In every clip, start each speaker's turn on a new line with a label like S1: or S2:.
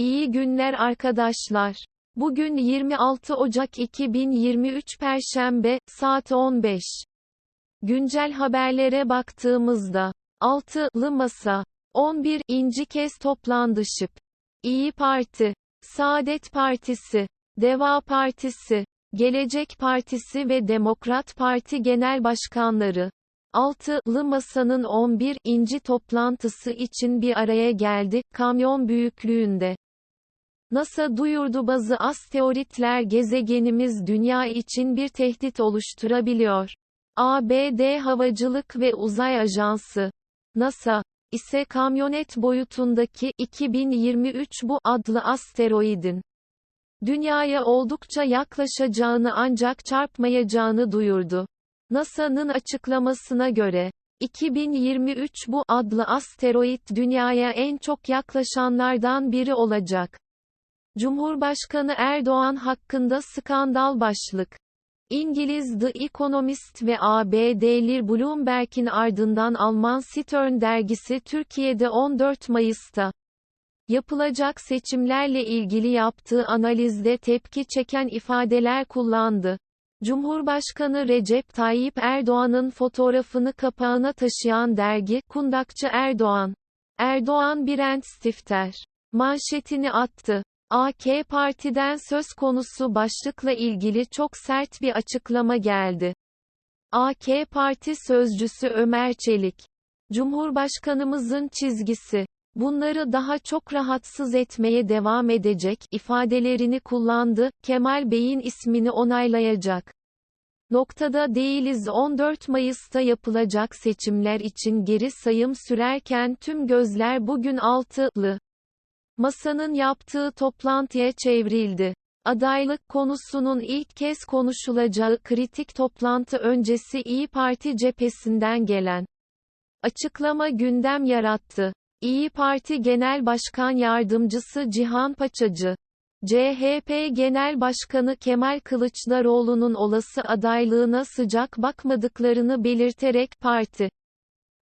S1: İyi günler arkadaşlar. Bugün 26 Ocak 2023 Perşembe, saat 15. Güncel haberlere baktığımızda, altılı masa, 11. inci kez toplandı şıp. İyi Parti, Saadet Partisi, Deva Partisi, Gelecek Partisi ve Demokrat Parti Genel Başkanları, Altılı Masa'nın 11. inci toplantısı için bir araya geldi, kamyon büyüklüğünde. NASA duyurdu bazı asteroitler gezegenimiz Dünya için bir tehdit oluşturabiliyor. ABD Havacılık ve Uzay Ajansı, NASA, ise kamyonet boyutundaki 2023 bu adlı asteroidin Dünyaya oldukça yaklaşacağını ancak çarpmayacağını duyurdu. NASA'nın açıklamasına göre, 2023 bu adlı asteroid Dünyaya en çok yaklaşanlardan biri olacak. Cumhurbaşkanı Erdoğan hakkında skandal başlık. İngiliz The Economist ve ABD'li Bloomberg'in ardından Alman Stern dergisi Türkiye'de 14 Mayıs'ta yapılacak seçimlerle ilgili yaptığı analizde tepki çeken ifadeler kullandı. Cumhurbaşkanı Recep Tayyip Erdoğan'ın fotoğrafını kapağına taşıyan dergi, Kundakçı Erdoğan. Erdoğan Birent Stifter. Manşetini attı. AK Parti'den söz konusu başlıkla ilgili çok sert bir açıklama geldi. AK Parti sözcüsü Ömer Çelik. Cumhurbaşkanımızın çizgisi. Bunları daha çok rahatsız etmeye devam edecek ifadelerini kullandı. Kemal Bey'in ismini onaylayacak. Noktada değiliz 14 Mayıs'ta yapılacak seçimler için geri sayım sürerken tüm gözler bugün altılı masanın yaptığı toplantıya çevrildi. Adaylık konusunun ilk kez konuşulacağı kritik toplantı öncesi İyi Parti cephesinden gelen açıklama gündem yarattı. İyi Parti Genel Başkan Yardımcısı Cihan Paçacı, CHP Genel Başkanı Kemal Kılıçdaroğlu'nun olası adaylığına sıcak bakmadıklarını belirterek parti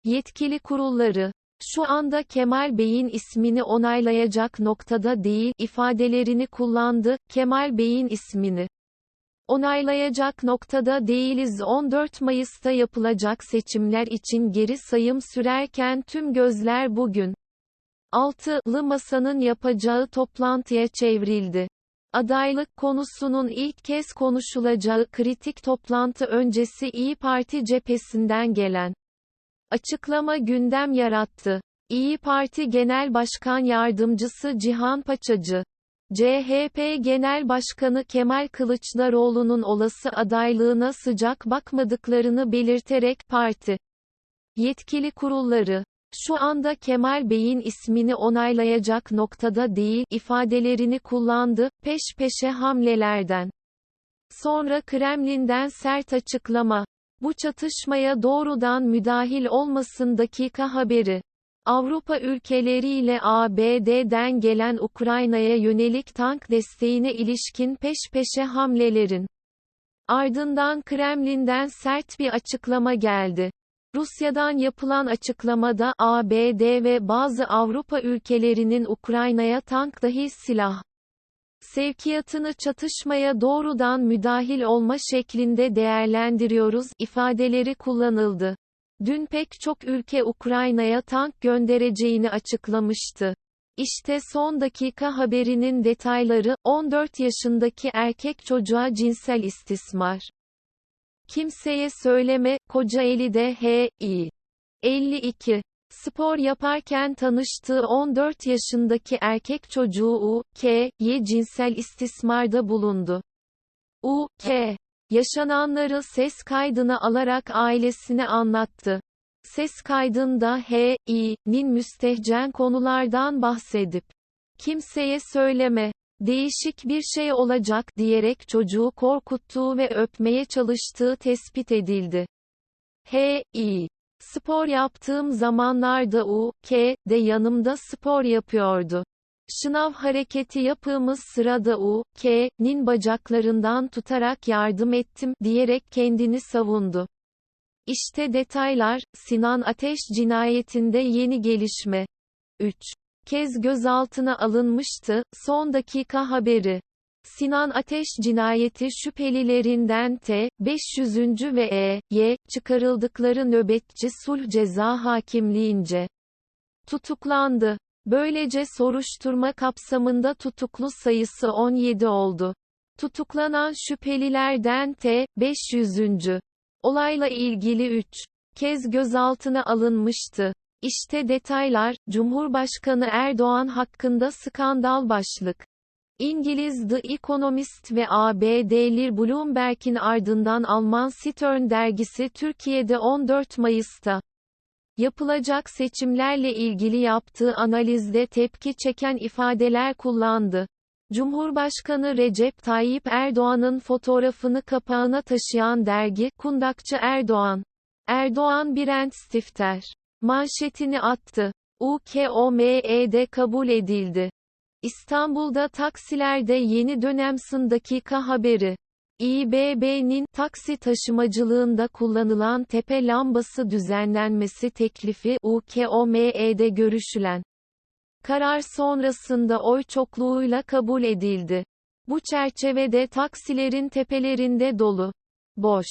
S1: yetkili kurulları şu anda Kemal Bey'in ismini onaylayacak noktada değil ifadelerini kullandı. Kemal Bey'in ismini onaylayacak noktada değiliz 14 Mayıs'ta yapılacak seçimler için geri sayım sürerken tüm gözler bugün altılı masanın yapacağı toplantıya çevrildi. Adaylık konusunun ilk kez konuşulacağı kritik toplantı öncesi İyi Parti cephesinden gelen açıklama gündem yarattı. İyi Parti Genel Başkan Yardımcısı Cihan Paçacı CHP Genel Başkanı Kemal Kılıçdaroğlu'nun olası adaylığına sıcak bakmadıklarını belirterek parti yetkili kurulları şu anda Kemal Bey'in ismini onaylayacak noktada değil ifadelerini kullandı peş peşe hamlelerden sonra Kremlin'den sert açıklama bu çatışmaya doğrudan müdahil olmasın dakika haberi Avrupa ülkeleriyle ABD'den gelen Ukrayna'ya yönelik tank desteğine ilişkin peş peşe hamlelerin ardından Kremlin'den sert bir açıklama geldi. Rusya'dan yapılan açıklamada ABD ve bazı Avrupa ülkelerinin Ukrayna'ya tank dahi silah sevkiyatını çatışmaya doğrudan müdahil olma şeklinde değerlendiriyoruz ifadeleri kullanıldı. Dün pek çok ülke Ukrayna'ya tank göndereceğini açıklamıştı. İşte son dakika haberinin detayları, 14 yaşındaki erkek çocuğa cinsel istismar. Kimseye söyleme, Kocaeli'de H.İ. 52. Spor yaparken tanıştığı 14 yaşındaki erkek çocuğu U.K.'ye cinsel istismarda bulundu. U.K. Yaşananları ses kaydına alarak ailesine anlattı. Ses kaydında H.İ.'nin müstehcen konulardan bahsedip, kimseye söyleme, değişik bir şey olacak diyerek çocuğu korkuttuğu ve öpmeye çalıştığı tespit edildi. H.İ. Spor yaptığım zamanlarda U.K. de yanımda spor yapıyordu. Şınav hareketi yapığımız sırada U.K.'nin bacaklarından tutarak yardım ettim, diyerek kendini savundu. İşte detaylar, Sinan Ateş cinayetinde yeni gelişme. 3. kez gözaltına alınmıştı. Son dakika haberi. Sinan Ateş cinayeti şüphelilerinden T. 500. ve E. Y. çıkarıldıkları nöbetçi sulh ceza hakimliğince tutuklandı. Böylece soruşturma kapsamında tutuklu sayısı 17 oldu. Tutuklanan şüphelilerden T. 500. olayla ilgili 3 kez gözaltına alınmıştı. İşte detaylar, Cumhurbaşkanı Erdoğan hakkında skandal başlık. İngiliz The Economist ve ABD'li Bloomberg'in ardından Alman Stern dergisi Türkiye'de 14 Mayıs'ta yapılacak seçimlerle ilgili yaptığı analizde tepki çeken ifadeler kullandı. Cumhurbaşkanı Recep Tayyip Erdoğan'ın fotoğrafını kapağına taşıyan dergi, Kundakçı Erdoğan. Erdoğan Birent Stifter. Manşetini attı. UKOME'de kabul edildi. İstanbul'da taksilerde yeni dönem son dakika haberi. İBB'nin taksi taşımacılığında kullanılan tepe lambası düzenlenmesi teklifi UKOME'de görüşülen karar sonrasında oy çokluğuyla kabul edildi. Bu çerçevede taksilerin tepelerinde dolu, boş,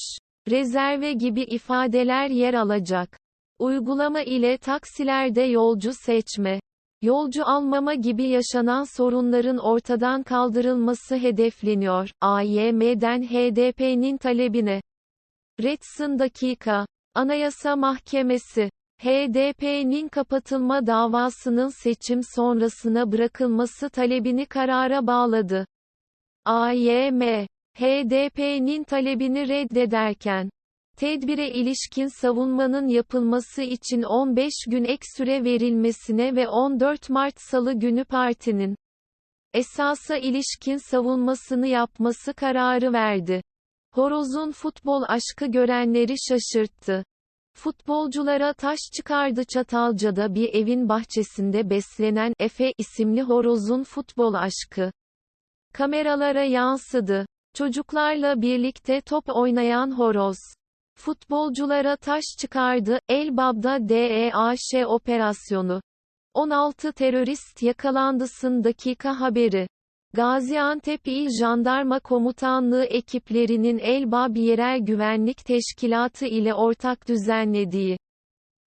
S1: rezerve gibi ifadeler yer alacak. Uygulama ile taksilerde yolcu seçme, yolcu almama gibi yaşanan sorunların ortadan kaldırılması hedefleniyor. AYM'den HDP'nin talebine. Retsin dakika. Anayasa Mahkemesi. HDP'nin kapatılma davasının seçim sonrasına bırakılması talebini karara bağladı. AYM, HDP'nin talebini reddederken, Tedbire ilişkin savunmanın yapılması için 15 gün ek süre verilmesine ve 14 Mart Salı günü partinin esasa ilişkin savunmasını yapması kararı verdi. Horoz'un futbol aşkı görenleri şaşırttı. Futbolculara taş çıkardı Çatalca'da bir evin bahçesinde beslenen Efe isimli horozun futbol aşkı. Kameralara yansıdı. Çocuklarla birlikte top oynayan horoz. Futbolculara taş çıkardı, Elbab'da DEAŞ operasyonu. 16 terörist yakalandısın dakika haberi. Gaziantep İl Jandarma Komutanlığı ekiplerinin Elbab Yerel Güvenlik Teşkilatı ile ortak düzenlediği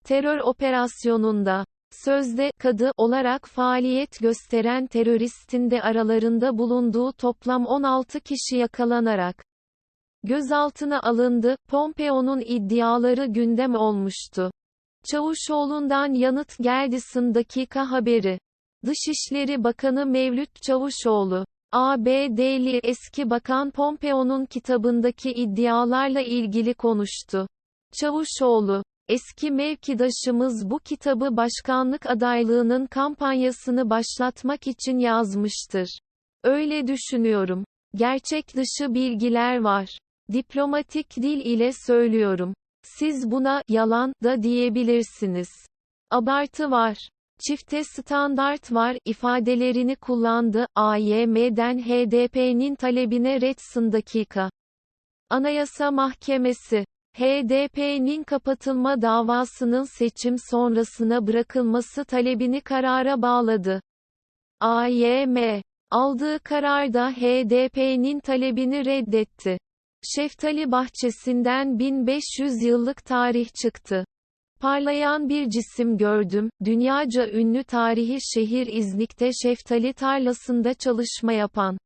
S1: terör operasyonunda sözde kadı olarak faaliyet gösteren teröristin de aralarında bulunduğu toplam 16 kişi yakalanarak gözaltına alındı. Pompeo'nun iddiaları gündem olmuştu. Çavuşoğlu'ndan yanıt geldi sın dakika haberi. Dışişleri Bakanı Mevlüt Çavuşoğlu, ABD'li eski bakan Pompeo'nun kitabındaki iddialarla ilgili konuştu. Çavuşoğlu, eski mevkidaşımız bu kitabı başkanlık adaylığının kampanyasını başlatmak için yazmıştır. Öyle düşünüyorum. Gerçek dışı bilgiler var. Diplomatik dil ile söylüyorum. Siz buna yalan da diyebilirsiniz. Abartı var. Çifte standart var ifadelerini kullandı. AYM'den HDP'nin talebine retsin dakika. Anayasa Mahkemesi HDP'nin kapatılma davasının seçim sonrasına bırakılması talebini karara bağladı. AYM aldığı kararda HDP'nin talebini reddetti. Şeftali bahçesinden 1500 yıllık tarih çıktı. Parlayan bir cisim gördüm, dünyaca ünlü tarihi şehir İznik'te şeftali tarlasında çalışma yapan.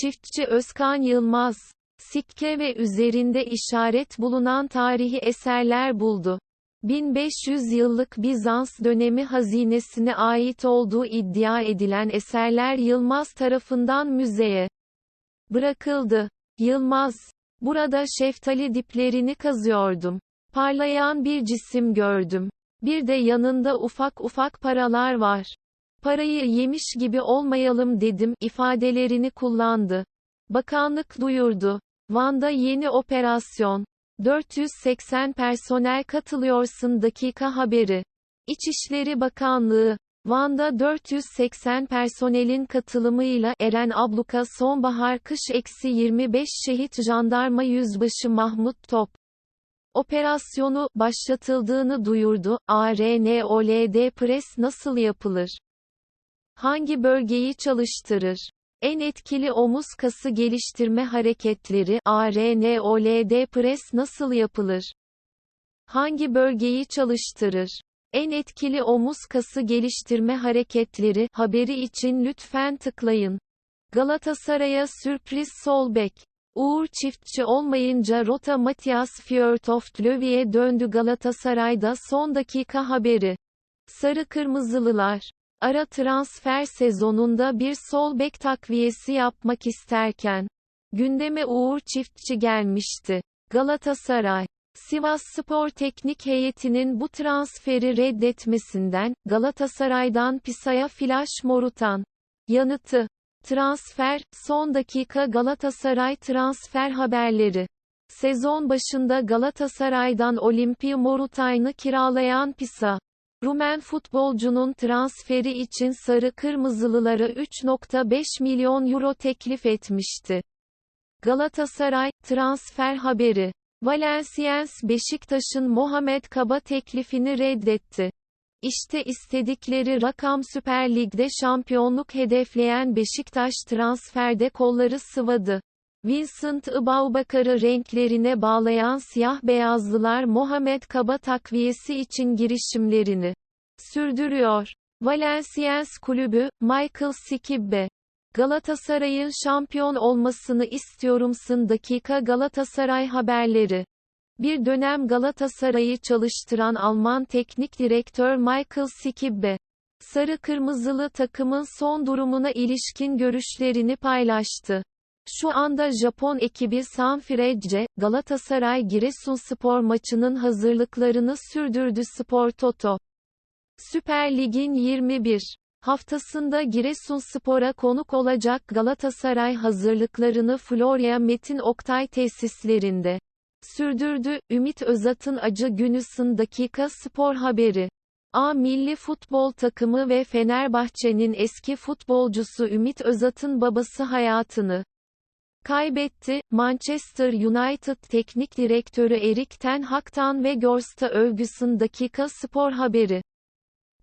S1: Çiftçi Özkan Yılmaz, sikke ve üzerinde işaret bulunan tarihi eserler buldu. 1500 yıllık Bizans dönemi hazinesine ait olduğu iddia edilen eserler Yılmaz tarafından müzeye bırakıldı. Yılmaz, burada şeftali diplerini kazıyordum. Parlayan bir cisim gördüm. Bir de yanında ufak ufak paralar var. Parayı yemiş gibi olmayalım dedim ifadelerini kullandı. Bakanlık duyurdu. Van'da yeni operasyon. 480 personel katılıyorsun dakika haberi. İçişleri Bakanlığı Van'da 480 personelin katılımıyla Eren Abluka sonbahar kış eksi 25 şehit jandarma yüzbaşı Mahmut Top. Operasyonu başlatıldığını duyurdu. ARNOLD Press nasıl yapılır? Hangi bölgeyi çalıştırır? En etkili omuz kası geliştirme hareketleri ARNOLD pres nasıl yapılır? Hangi bölgeyi çalıştırır? En etkili omuz kası geliştirme hareketleri haberi için lütfen tıklayın. Galatasaray'a sürpriz sol bek. Uğur çiftçi olmayınca rota Matias Fjørtoft döndü Galatasaray'da son dakika haberi. Sarı Kırmızılılar ara transfer sezonunda bir sol bek takviyesi yapmak isterken gündeme Uğur Çiftçi gelmişti. Galatasaray Sivas Spor Teknik Heyeti'nin bu transferi reddetmesinden Galatasaray'dan Pisa'ya flash morutan yanıtı Transfer, son dakika Galatasaray transfer haberleri. Sezon başında Galatasaray'dan Olimpia Morutayn'ı kiralayan Pisa. Rumen futbolcunun transferi için Sarı Kırmızılılara 3.5 milyon euro teklif etmişti. Galatasaray, transfer haberi. Valenciennes Beşiktaş'ın Mohamed Kaba teklifini reddetti. İşte istedikleri rakam Süper Lig'de şampiyonluk hedefleyen Beşiktaş transferde kolları sıvadı. Vincent Ibaubakar'ı renklerine bağlayan siyah-beyazlılar Mohamed Kaba takviyesi için girişimlerini sürdürüyor. Valenciennes kulübü, Michael Skibbe. Galatasaray'ın şampiyon olmasını istiyorumsun dakika Galatasaray haberleri. Bir dönem Galatasaray'ı çalıştıran Alman teknik direktör Michael Skibbe, sarı kırmızılı takımın son durumuna ilişkin görüşlerini paylaştı. Şu anda Japon ekibi Sanfrecce, Galatasaray Giresunspor maçının hazırlıklarını sürdürdü Spor Toto. Süper Lig'in 21 haftasında Giresunspor'a konuk olacak Galatasaray hazırlıklarını Florya Metin Oktay tesislerinde sürdürdü. Ümit Özat'ın acı günüsün dakika spor haberi. A milli futbol takımı ve Fenerbahçe'nin eski futbolcusu Ümit Özat'ın babası hayatını kaybetti. Manchester United Teknik Direktörü Erik Ten Hag'tan ve Gorsta övgüsün dakika spor haberi.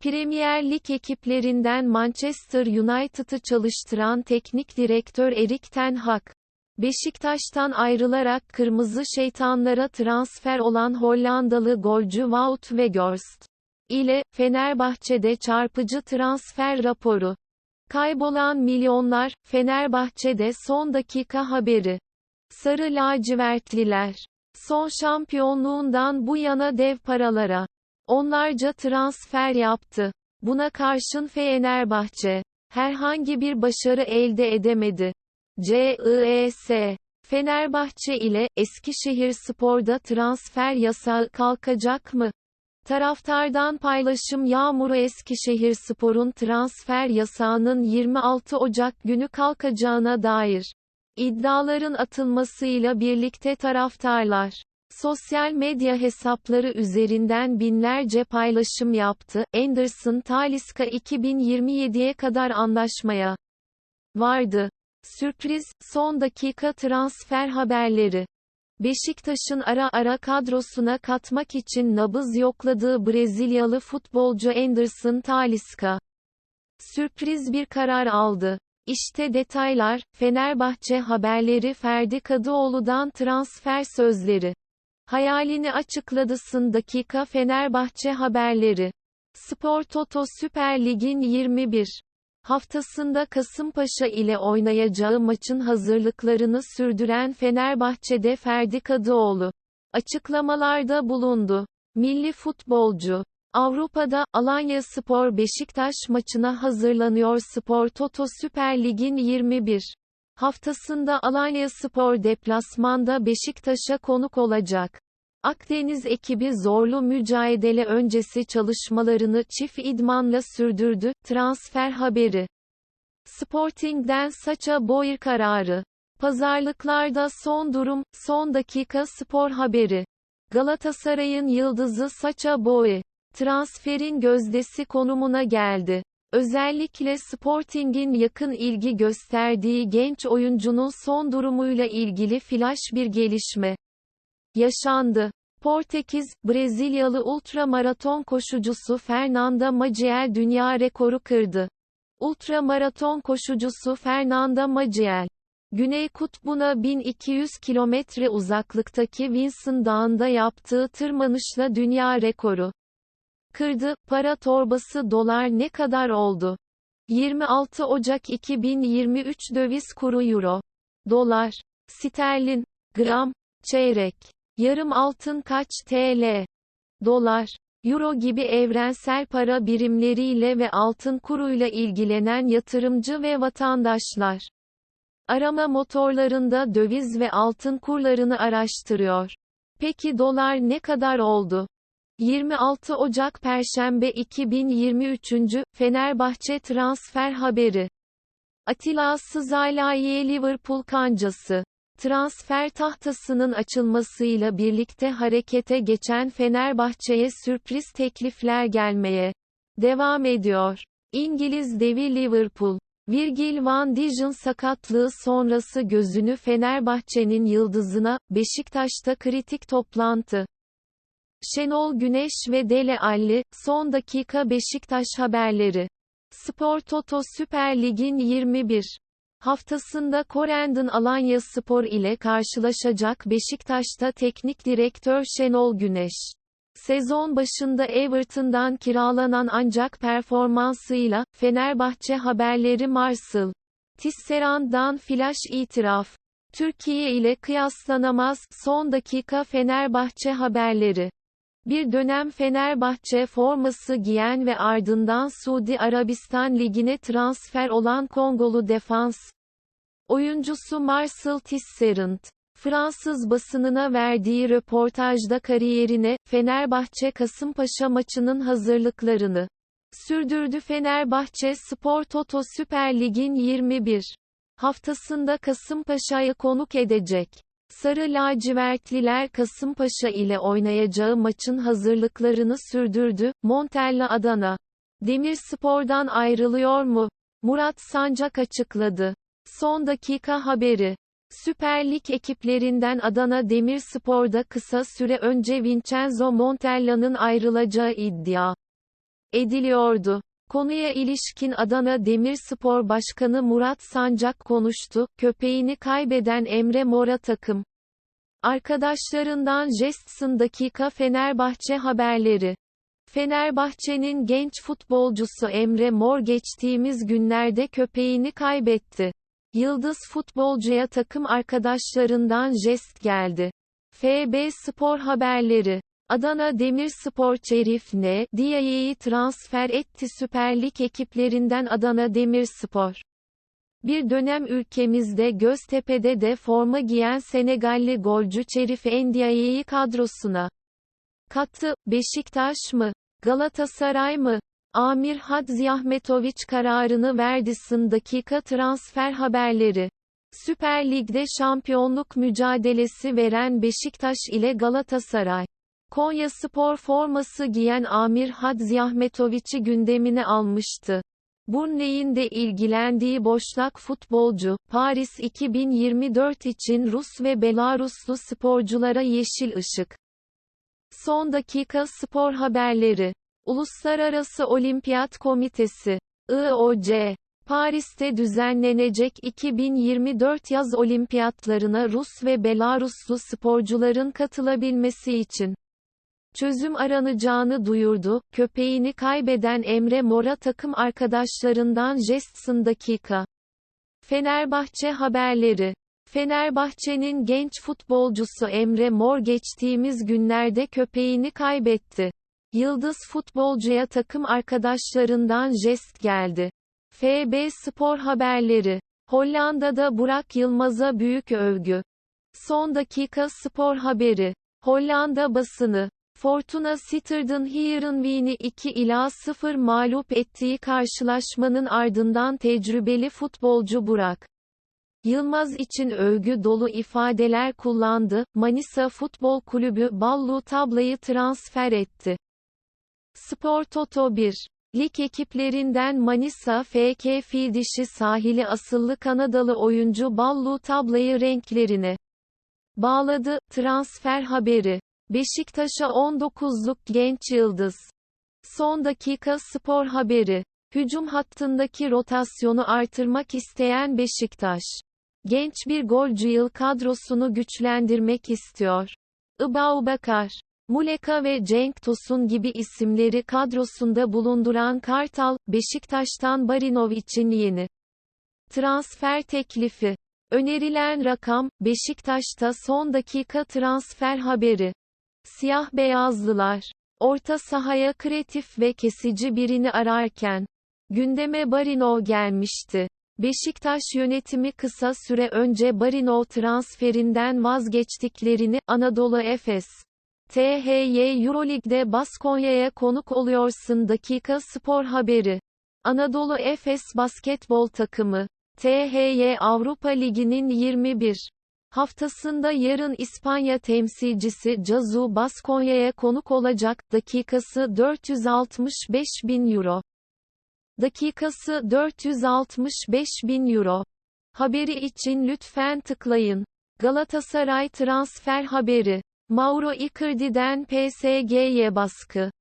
S1: Premier Lig ekiplerinden Manchester United'ı çalıştıran teknik direktör Erik Ten Hag, Beşiktaş'tan ayrılarak Kırmızı Şeytanlara transfer olan Hollandalı golcü Wout Weghorst ile Fenerbahçe'de çarpıcı transfer raporu. Kaybolan milyonlar, Fenerbahçe'de son dakika haberi. Sarı lacivertliler. Son şampiyonluğundan bu yana dev paralara. Onlarca transfer yaptı. Buna karşın Fenerbahçe, herhangi bir başarı elde edemedi. CIES Fenerbahçe ile Eskişehir Spor'da transfer yasağı kalkacak mı? Taraftardan paylaşım yağmuru Eskişehir Spor'un transfer yasağının 26 Ocak günü kalkacağına dair iddiaların atılmasıyla birlikte taraftarlar sosyal medya hesapları üzerinden binlerce paylaşım yaptı. Anderson Taliska 2027'ye kadar anlaşmaya vardı. Sürpriz, son dakika transfer haberleri. Beşiktaş'ın ara ara kadrosuna katmak için nabız yokladığı Brezilyalı futbolcu Anderson Talisca. Sürpriz bir karar aldı. İşte detaylar, Fenerbahçe haberleri Ferdi Kadıoğlu'dan transfer sözleri. Hayalini açıkladısın dakika Fenerbahçe haberleri. Spor Toto Süper Lig'in 21 haftasında Kasımpaşa ile oynayacağı maçın hazırlıklarını sürdüren Fenerbahçe'de Ferdi Kadıoğlu açıklamalarda bulundu. Milli futbolcu Avrupa'da Alanya Spor Beşiktaş maçına hazırlanıyor Spor Toto Süper Lig'in 21 haftasında Alanya Spor deplasmanda Beşiktaş'a konuk olacak. Akdeniz ekibi zorlu mücadele öncesi çalışmalarını çift idmanla sürdürdü. Transfer haberi. Sporting'den Saça Boyer kararı. Pazarlıklarda son durum, son dakika spor haberi. Galatasaray'ın yıldızı Saça Boye, transferin gözdesi konumuna geldi. Özellikle Sporting'in yakın ilgi gösterdiği genç oyuncunun son durumuyla ilgili flash bir gelişme yaşandı. Portekiz, Brezilyalı ultramaraton koşucusu Fernanda Maciel dünya rekoru kırdı. Ultramaraton koşucusu Fernanda Maciel. Güney Kutbu'na 1200 kilometre uzaklıktaki Vinson Dağı'nda yaptığı tırmanışla dünya rekoru kırdı. Para torbası dolar ne kadar oldu? 26 Ocak 2023 döviz kuru euro. Dolar, sterlin, gram, çeyrek, yarım altın kaç TL? Dolar, euro gibi evrensel para birimleriyle ve altın kuruyla ilgilenen yatırımcı ve vatandaşlar. Arama motorlarında döviz ve altın kurlarını araştırıyor. Peki dolar ne kadar oldu? 26 Ocak Perşembe 2023. Fenerbahçe transfer haberi. Atilla Sızaylaye Liverpool kancası. Transfer tahtasının açılmasıyla birlikte harekete geçen Fenerbahçe'ye sürpriz teklifler gelmeye devam ediyor. İngiliz devi Liverpool. Virgil van Dijk'in sakatlığı sonrası gözünü Fenerbahçe'nin yıldızına, Beşiktaş'ta kritik toplantı. Şenol Güneş ve Dele Alli, son dakika Beşiktaş haberleri. Spor Toto Süper Lig'in 21 haftasında Korendon Alanya Spor ile karşılaşacak Beşiktaş'ta teknik direktör Şenol Güneş. Sezon başında Everton'dan kiralanan ancak performansıyla, Fenerbahçe haberleri Marcel Tisserand'dan flash itiraf. Türkiye ile kıyaslanamaz, son dakika Fenerbahçe haberleri. Bir dönem Fenerbahçe forması giyen ve ardından Suudi Arabistan Ligi'ne transfer olan Kongolu defans oyuncusu Marcel Tisserand, Fransız basınına verdiği röportajda kariyerine, Fenerbahçe Kasımpaşa maçının hazırlıklarını sürdürdü Fenerbahçe Spor Toto Süper Lig'in 21 haftasında Kasımpaşa'yı konuk edecek. Sarı lacivertliler Kasımpaşa ile oynayacağı maçın hazırlıklarını sürdürdü. Montella Adana. Demirspor'dan ayrılıyor mu? Murat Sancak açıkladı. Son dakika haberi. Süper Lig ekiplerinden Adana Demirspor'da kısa süre önce Vincenzo Montella'nın ayrılacağı iddia ediliyordu. Konuya ilişkin Adana Demirspor Başkanı Murat Sancak konuştu. Köpeğini kaybeden Emre Mora takım arkadaşlarından jestsın dakika Fenerbahçe haberleri. Fenerbahçe'nin genç futbolcusu Emre Mor geçtiğimiz günlerde köpeğini kaybetti. Yıldız futbolcuya takım arkadaşlarından jest geldi. FB Spor haberleri Adana Demirspor Çerif N. Diaye'yi transfer etti Süper Lig ekiplerinden Adana Demirspor. Bir dönem ülkemizde Göztepe'de de forma giyen Senegalli golcü Çerif Ndiaye'yi kadrosuna kattı. Beşiktaş mı? Galatasaray mı? Amir Hadzi Ahmetoviç kararını verdi. Sın dakika transfer haberleri. Süper Lig'de şampiyonluk mücadelesi veren Beşiktaş ile Galatasaray. Konya Spor forması giyen Amir Hadzi Ahmetoviç'i gündemine almıştı. Burnley'in de ilgilendiği boşnak futbolcu, Paris 2024 için Rus ve Belaruslu sporculara yeşil ışık. Son dakika spor haberleri. Uluslararası Olimpiyat Komitesi, IOC, Paris'te düzenlenecek 2024 yaz olimpiyatlarına Rus ve Belaruslu sporcuların katılabilmesi için çözüm aranacağını duyurdu. Köpeğini kaybeden Emre Mora takım arkadaşlarından jestsın dakika. Fenerbahçe haberleri. Fenerbahçe'nin genç futbolcusu Emre Mor geçtiğimiz günlerde köpeğini kaybetti. Yıldız futbolcuya takım arkadaşlarından jest geldi. FB Spor haberleri. Hollanda'da Burak Yılmaz'a büyük övgü. Son dakika spor haberi. Hollanda basını. Fortuna Sittard'ın Heerenveen'i 2 ila 0 mağlup ettiği karşılaşmanın ardından tecrübeli futbolcu Burak Yılmaz için övgü dolu ifadeler kullandı. Manisa Futbol Kulübü Ballu Tablayı transfer etti. Spor Toto 1 Lig ekiplerinden Manisa FK Fil sahili asıllı Kanadalı oyuncu Ballu Tablayı renklerine bağladı. Transfer haberi Beşiktaş'a 19'luk genç yıldız. Son dakika spor haberi. Hücum hattındaki rotasyonu artırmak isteyen Beşiktaş. Genç bir golcü yıl kadrosunu güçlendirmek istiyor. Ibaubakar, Muleka ve Cenk Tosun gibi isimleri kadrosunda bulunduran Kartal, Beşiktaş'tan Barinov için yeni transfer teklifi. Önerilen rakam, Beşiktaş'ta son dakika transfer haberi. Siyah beyazlılar, orta sahaya kreatif ve kesici birini ararken, gündeme Barinov gelmişti. Beşiktaş yönetimi kısa süre önce Barinov transferinden vazgeçtiklerini, Anadolu Efes, THY Euroleague'de Baskonya'ya konuk oluyorsun dakika spor haberi. Anadolu Efes basketbol takımı, THY Avrupa Ligi'nin 21 haftasında yarın İspanya temsilcisi Cazu Baskonya'ya konuk olacak, dakikası 465 bin euro. Dakikası 465 bin euro. Haberi için lütfen tıklayın. Galatasaray transfer haberi. Mauro Icardi'den PSG'ye baskı.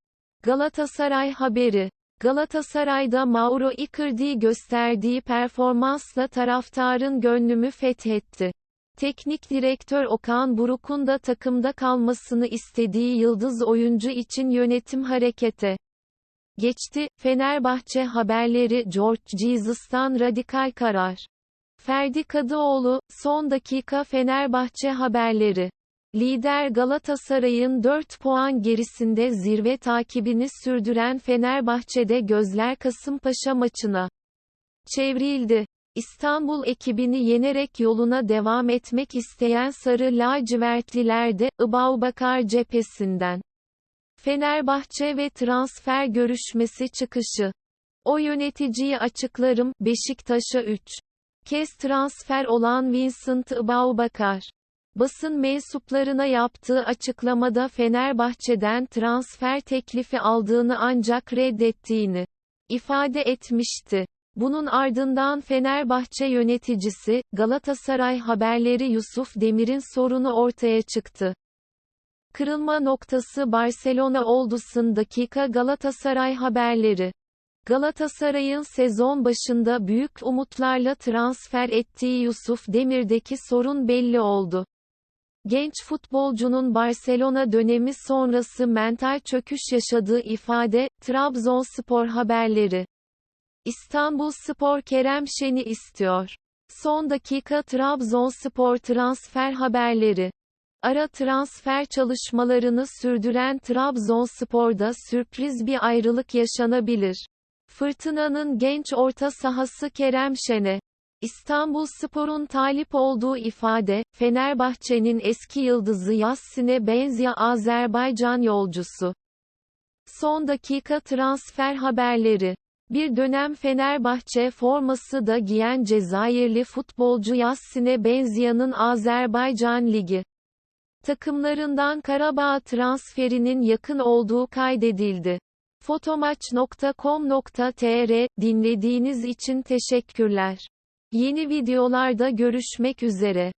S1: Galatasaray haberi. Galatasaray'da Mauro Icardi gösterdiği performansla taraftarın gönlümü fethetti. Teknik direktör Okan Buruk'un da takımda kalmasını istediği yıldız oyuncu için yönetim harekete geçti. Fenerbahçe haberleri George Jesus'tan radikal karar. Ferdi Kadıoğlu, son dakika Fenerbahçe haberleri. Lider Galatasaray'ın 4 puan gerisinde zirve takibini sürdüren Fenerbahçe'de gözler Kasımpaşa maçına çevrildi. İstanbul ekibini yenerek yoluna devam etmek isteyen Sarı Lacivertliler de, Ibaubakar cephesinden. Fenerbahçe ve transfer görüşmesi çıkışı. O yöneticiyi açıklarım, Beşiktaş'a 3 kez transfer olan Vincent Ibaubakar. Basın mensuplarına yaptığı açıklamada Fenerbahçe'den transfer teklifi aldığını ancak reddettiğini ifade etmişti. Bunun ardından Fenerbahçe yöneticisi, Galatasaray haberleri Yusuf Demir'in sorunu ortaya çıktı. Kırılma noktası Barcelona oldusun dakika Galatasaray haberleri. Galatasaray'ın sezon başında büyük umutlarla transfer ettiği Yusuf Demir'deki sorun belli oldu. Genç futbolcunun Barcelona dönemi sonrası mental çöküş yaşadığı ifade, Trabzonspor haberleri. İstanbul Spor Kerem Şen'i istiyor. Son dakika Trabzonspor transfer haberleri. Ara transfer çalışmalarını sürdüren Trabzonspor'da sürpriz bir ayrılık yaşanabilir. Fırtınanın genç orta sahası Kerem Şen'e İstanbul Spor'un talip olduğu ifade, Fenerbahçe'nin eski yıldızı Yassin'e benzeyen Azerbaycan yolcusu. Son dakika transfer haberleri. Bir dönem Fenerbahçe forması da giyen Cezayirli futbolcu Yassin'e benzeyanın Azerbaycan Ligi takımlarından Karabağ transferinin yakın olduğu kaydedildi. Fotomaç.com.tr dinlediğiniz için teşekkürler. Yeni videolarda görüşmek üzere.